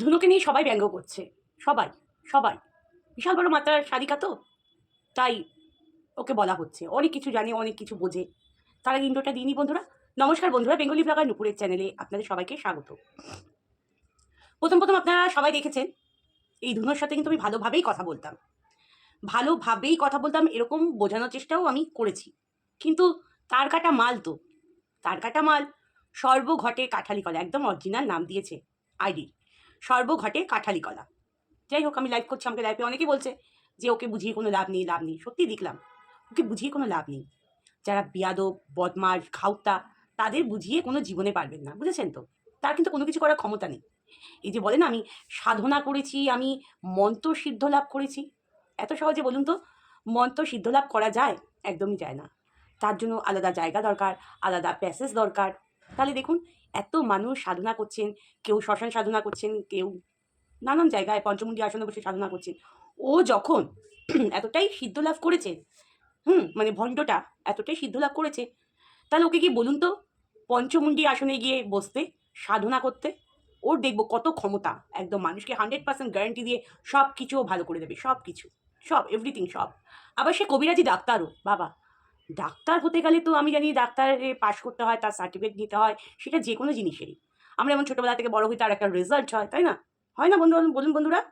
ধুনুকে নিয়ে সবাই ব্যঙ্গ করছে। সবাই সবাই। বিশাল বড় মাত্রার সারিকা তো? তাই ওকে বলা হচ্ছে। অনেক কিছু জানে, অনেক কিছু বোঝে। তার ইন্ডোটা দিইনি বন্ধুরা। নমস্কার বন্ধুরা, বেঙ্গলি ব্লগার নুপুরের চ্যানেলে আপনাদের সবাইকে স্বাগত। প্রথম প্রথম আপনারা সবাই দেখেছেন, এই ধুনোর সাথে কিন্তু আমি ভালোভাবেই কথা বলতাম। ভালোভাবেই কথা বলতাম, এরকম বোঝানোর চেষ্টাও আমি করেছি। কিন্তু তার কাটা মাল তো? তার কাটা মাল সর্বঘটে কাঠালি কলা একদম অরিজিনাল নাম দিয়েছে আইডি। সর্বঘটে কাঠালি কলা। যাই হোক, আমি লাইভ করছি, আমাকে লাইভে অনেকেই বলছে যে ওকে বুঝিয়ে কোনো লাভ নেই লাভ নেই। সত্যি দেখলাম, ওকে বুঝিয়ে কোনো লাভ নেই। যারা বিয়াদব বদমাস খাউতা, তাদের বুঝিয়ে কোনো জীবনে পারবেন না, বুঝেছেন তো? তার কিন্তু কোনো কিছু করার ক্ষমতা নেই। এই যে বলে না, আমি সাধনা করেছি, আমি মন্ত্র সিদ্ধ লাভ করেছি। এত সহজে বলুন তো, মন্ত্র সিদ্ধ লাভ করা যায়? একদমই যায় না। তার জন্য আলাদা জায়গা দরকার, আলাদা প্যাসেজ দরকার। তাহলে দেখুন এত মানুষ সাধনা করছেন, কেউ শ্মশান সাধনা করছেন, কেউ নানান জায়গায় পঞ্চমুণ্ডী আসনে বসে সাধনা করছেন। ও যখন এতটাই সিদ্ধ লাভ করেছে, হুম মানে ভণ্ডটা এতটাই সিদ্ধ লাভ করেছে, তাহলে ওকে কি বলুন তো? পঞ্চমুণ্ডী আসনে গিয়ে বসতে, সাধনা করতে, ওর দেখব কত ক্ষমতা। একদম মানুষকে হান্ড্রেড পার্সেন্ট গ্যারান্টি দিয়ে সব কিছু ভালো করে দেবে সব কিছু সব এভরিথিং সব। আবার সে কবিরাজি ডাক্তারও, বাবা। ডাক্তার হতে গেলে তো আমি জানি ডাক্তারে পাশ করতে হয়, তার সার্টিফিকেট নিতে হয়, সেটা যে কোনো জিনিসেরই। আমরা যেমন ছোটোবেলা থেকে বড় হই, তার একটা রেজাল্ট হয়, তাই না? হয় না বন্ধু, বলুন বন্ধুরা?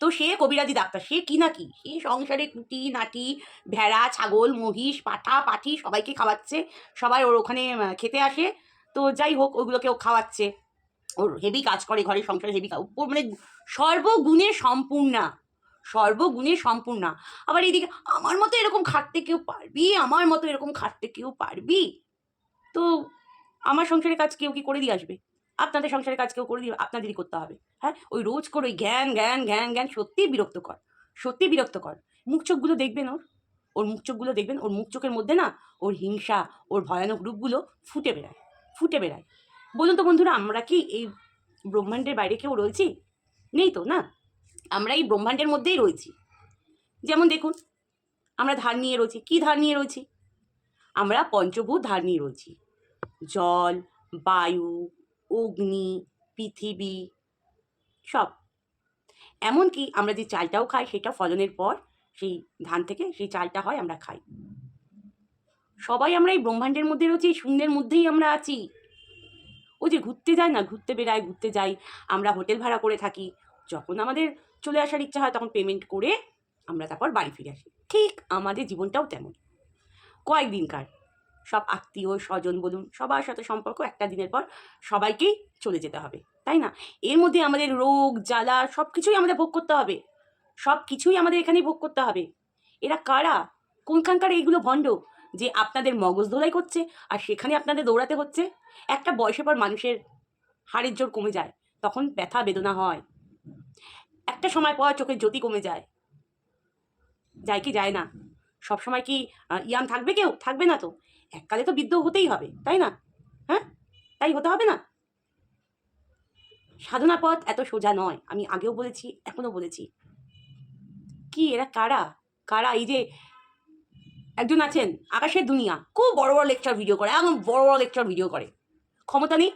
তো সে কবিরাজি ডাক্তার, সে কি না কি? সে সংসারে কুটি, নাটি, ভেড়া, ছাগল, মহিষ, পাঠা, পাঠি সবাইকে খাওয়াচ্ছে, সবাই ওর ওখানে খেতে আসে, তো যাই হোক, ওগুলোকে ও খাওয়াচ্ছে। ওর হেভি কাজ করে ঘরের সংসারে হেভি মানে সর্বগুণে সম্পূর্ণা। সর্বগুণে সম্পূর্ণা। আবার এইদিকে আমার মতো এরকম খাটতে কেউ পারবি? আমার মতো এরকম খাটতে কেউ পারবি? তো আমার সংসারের কাজ কেউ কি করে দিয়ে আসবে? আপনাদের সংসারের কাজ কেউ করে দিয়ে, আপনাদেরই করতে হবে। হ্যাঁ? ওই রোজ করে ওই জ্ঞান জ্ঞান জ্ঞান জ্ঞান সত্যিই বিরক্তকর সত্যিই বিরক্তকর। মুখ চোখগুলো দেখবেন ওর ওর মুখ চোখগুলো দেখবেন, ওর মুখ চোখের মধ্যে না ওর হিংসা, ওর ভয়ানক রূপগুলো ফুটে বেড়ায় ফুটে বেড়ায়। বলুন তো বন্ধুরা, আমরা কি এই ব্রহ্মাণ্ডের বাইরে কেউ রয়েছি? নেই তো, না? আমরা এই ব্রহ্মাণ্ডের মধ্যেই রয়েছি। যেমন দেখুন, আমরা ধার নিয়ে রয়েছি। কি ধার নিয়ে রয়েছি? আমরা পঞ্চভূত ধার নিয়ে রয়েছি। জল, বায়ু, অগ্নি, পৃথিবী, সব। এমনকি আমরা যে চালটাও খাই, সেটা ফলনের পর সেই ধান থেকে সেই চালটা হয়, আমরা খাই। সবাই আমরা এই ব্রহ্মাণ্ডের মধ্যে রয়েছি শূন্যের মধ্যেই আমরা আছি। ও যে ঘুরতে যায় না, ঘুরতে বেড়ায়, ঘুরতে যাই, আমরা হোটেল ভাড়া করে থাকি। যখন আমাদের চলে আসার ইচ্ছা হয়, তখন পেমেন্ট করে আমরা তারপর বাড়ি ফিরে আসি। ঠিক আমাদের জীবনটাও তেমন। কয়েকদিনকার সব আত্মীয় স্বজন বলুন, সবার সাথে সম্পর্ক একটা দিনের পর সবাইকেই চলে যেতে হবে, তাই না? এর মধ্যে আমাদের রোগ, জ্বালা সব কিছুই আমাদের ভোগ করতে হবে। সব কিছুই আমাদের এখানেই ভোগ করতে হবে। এরা কারা? কোনখানকার এইগুলো ভণ্ড যে আপনাদের মগজ ধোলাই করছে আর সেখানে আপনাদের দৌড়াতে হচ্ছে? একটা বয়সের পর মানুষের হাড়ের জোর কমে যায়, তখন ব্যথা বেদনা হয়। একটা সময় পর চোখের জ্যোতি কমে যায়। যায় কি যায় না? সব সময় কি ইয়াং থাকবে কেউ? থাকবে না তো। এককালে তো বৃদ্ধ হতেই হবে, তাই না? হ্যাঁ? তাই হতে হবে না? সাধনা পথ এত সোজা নয়, আমি আগেও বলেছি, এখনও বলেছি। কি এরা কারা? কারা এই যে একজন আছেন, আকাশের দুনিয়া, খুব বড় বড় লেকচার ভিডিও করে, একদম বড় বড় লেকচার ভিডিও করে। ক্ষমতা নেই?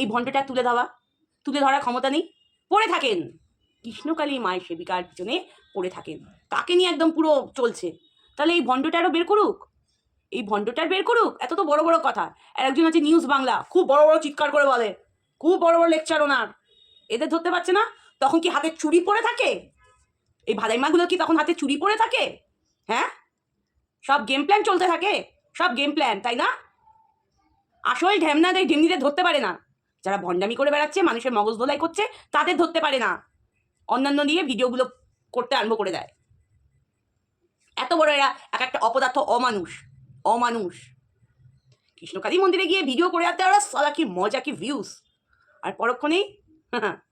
এই ভণ্ডটা তুলে ধরা, তুলে ধরার ক্ষমতা নেই? পড়ে থাকেন। কৃষ্ণকালী মায়ের সেবিকার পিছনে পড়ে থাকেন। তাকে নিয়ে একদম পুরো চলছে। তাহলে এই ভণ্ডটারও বের করুক? এই ভণ্ডটার বের করুক? এত তো বড় বড় কথা। আর একজন আছে নিউজ বাংলা, খুব বড় বড় চিৎকার করে বলে। খুব বড় বড় লেকচার ওনার। এদের ধরতে পারছে না? তখন কি হাতে চুরি পড়ে থাকে? এই ভাদাইমাগুলো কি তখন হাতে চুরি পড়ে থাকে? হ্যাঁ? সব গেম প্ল্যান চলতে থাকে। সব গেম প্ল্যান তাই না? আসল ঢ্যামনাদের, ঢেমনিদের ধরতে পারে না। যারা ভণ্ডামি করে বেড়াচ্ছে, মানুষের মগজ ধোলাই করছে, তাদের ধরতে পারে না। অন্যান্য দিয়ে ভিডিওগুলো করতে আরম্ভ করে দেয়। এত বড় এরা এক একটা অপদার্থ অমানুষ অমানুষ। কৃষ্ণকালী মন্দিরে গিয়ে ভিডিও করে আসতে ওরা সালা কি মজা, কি ভিউজ আর পরক্ষণেই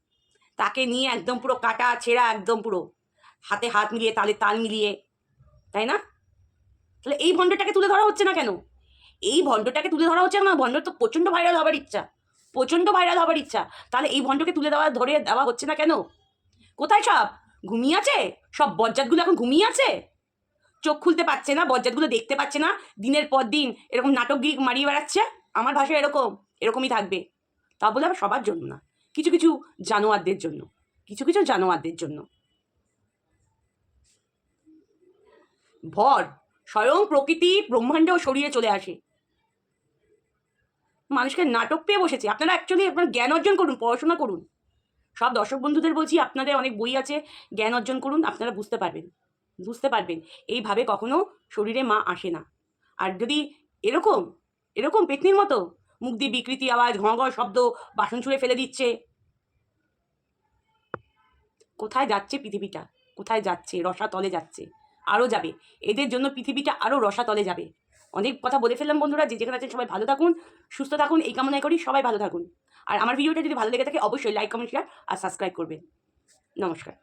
তাকে নিয়ে একদম পুরো কাটা ছেঁড়া একদম পুরো। হাতে হাত মিলিয়ে, তালে তাল মিলিয়ে, তাই না? তাহলে এই ভণ্ডটাকে তুলে ধরা হচ্ছে না কেন? এই ভণ্ডটাকে তুলে ধরা হচ্ছে না ভণ্ড তো প্রচণ্ড ভাইরাল হবার ইচ্ছা। প্রচণ্ড ভাইরাল হবার ইচ্ছা। তাহলে এই ভণ্ডকে তুলে দেওয়া, ধরে দেওয়া হচ্ছে না কেন? কোথায় সব? ঘুমিয়ে আছে? সব বজ্জাতগুলো এখন ঘুমিয়ে আছে? চোখ খুলতে পারছে না, বজ্জাতগুলো দেখতে পাচ্ছে না, দিনের পর দিন এরকম নাটকগিরি মারিয়ে বেড়াচ্ছে? আমার ভাষা এরকম, এরকমই থাকবে। তা বলে আবার সবার জন্য না, কিছু কিছু জানোয়ারদের জন্য, কিছু কিছু জানোয়ারদের জন্য। ভর, স্বয়ং প্রকৃতি ব্রহ্মাণ্ডও সরিয়ে চলে আসে। মানুষকে নাটক পেয়ে বসেছে। আপনারা অ্যাকচুয়ালি আপনার জ্ঞান অর্জন করুন, পড়াশোনা করুন। সব দর্শক বন্ধুদের বলছি, আপনাদের অনেক বই আছে, জ্ঞান অর্জন করুন, আপনারা বুঝতে পারবেন। বুঝতে পারবেন, এইভাবে কখনো শরীরে মা আসে না। আর যদি এরকম এরকম পেতনির মতো মুখ দিয়ে বিকৃতি আওয়াজ ঘ শব্দ বাসন ছুঁড়ে ফেলে দিচ্ছে। কোথায় যাচ্ছে পৃথিবীটা? কোথায় যাচ্ছে? রসাতলে যাচ্ছে। আরও যাবে। এদের জন্য পৃথিবীটা আরও রসাতলে যাবে। অনেক কথা বলে ফেললাম বন্ধুরা, যে যেখানে আছেন সবাই ভালো থাকুন, সুস্থ থাকুন, এই কামনায় করি, সবাই ভালো থাকুন। আর আমার ভিডিওটা যদি ভালো লেগে থাকে, অবশ্যই লাইক কমেন্ট শেয়ার আর সাবস্ক্রাইব করবেন। নমস্কার।